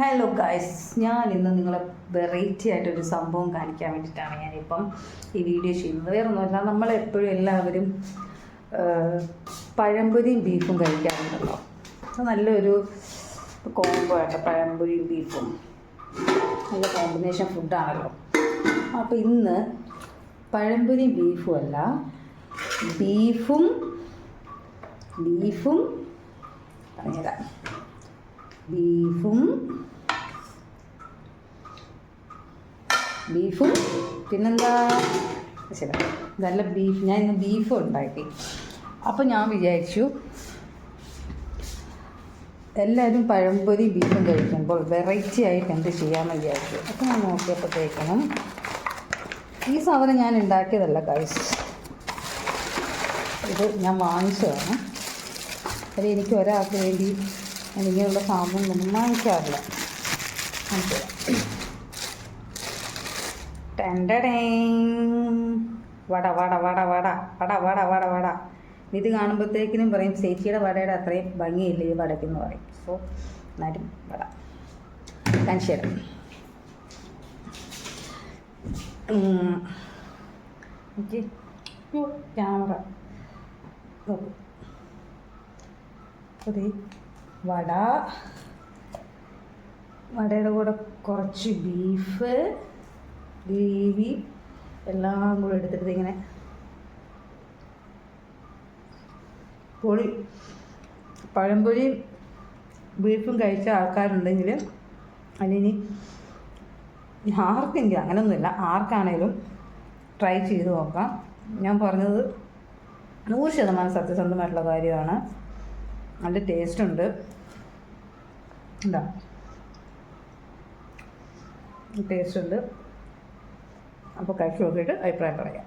Hello guys ഞാൻ ഇന്ന് നിങ്ങളെ വെറൈറ്റി ആയിട്ടൊരു സംഭവം കാണിക്കാൻ വേണ്ടിയിട്ടാണ് ഞാനിപ്പം ഈ വീഡിയോ ചെയ്യുന്നത്. വേറെ ഒന്നുമല്ല നമ്മളെപ്പോഴും എല്ലാവരും പഴംപൊരിയും ബീഫും കഴിക്കാറുണ്ടല്ലോ. നല്ലൊരു കോംബോ ആയിട്ട് പഴംപൊരിയും ബീഫും നല്ല കോമ്പിനേഷൻ ഫുഡാണല്ലോ അപ്പോൾ ഇന്ന് പഴംപൊരിയും ബീഫും അല്ല ബീഫും ബീഫും പറഞ്ഞുതരാം. ബീഫും ബീഫും പിന്നെന്താ? ശരി നല്ല ബീഫ് ഞാൻ ഇന്ന് ബീഫ് ഉണ്ടാക്കി. അപ്പോൾ ഞാൻ വിചാരിച്ചു എല്ലാവരും പഴംപൊരി ബീഫും കഴിക്കുമ്പോൾ വെറൈറ്റി ആയിട്ട് എന്ത് ചെയ്യാമെന്ന് വിചാരിച്ചു. അപ്പോൾ ഞാൻ നോക്കിയപ്പോഴത്തേക്കണം ഈ സാധനം ഞാൻ ഉണ്ടാക്കിയതല്ല കഴിച്ചു ഇത് ഞാൻ വാങ്ങിച്ചതാണ്. അത് എനിക്ക് ഒരാൾക്ക് വേണ്ടി ഞാൻ ഇങ്ങനെയുള്ള സാധനം ഒന്നും വാങ്ങിക്കാറില്ല വട വട വട വട വട വട വട വട. ഇത് കാണുമ്പോഴത്തേക്കിനും പറയും ചേച്ചിയുടെ വടയുടെ അത്രയും ഭംഗിയില്ല ഈ വടക്കെന്ന് പറയും. സോ എന്നാലും വട. കാണിച്ചു ക്യാമറ. ഒരു വട. വടയുടെ കൂടെ കുറച്ച് ബീഫ് ഗ്രേവി എല്ലാം കൂടെ എടുത്തിട്ട് ഇങ്ങനെ പൊളി. പഴംപൊരിയും ബീഫും കഴിച്ച ആൾക്കാരുണ്ടെങ്കിൽ അതിനി ആർക്കെങ്കിലും അങ്ങനെയൊന്നുമില്ല ആർക്കാണേലും ട്രൈ ചെയ്ത് നോക്കാം. ഞാൻ പറഞ്ഞത് നൂറ് ശതമാനം സത്യസന്ധമായിട്ടുള്ള കാര്യമാണ്. നല്ല ടേസ്റ്റ് ഉണ്ട്. ടേസ്റ്റ് ഉണ്ട്. അപ്പോൾ കഴിച്ചു നോക്കിയിട്ട് അഭിപ്രായം പറയാം.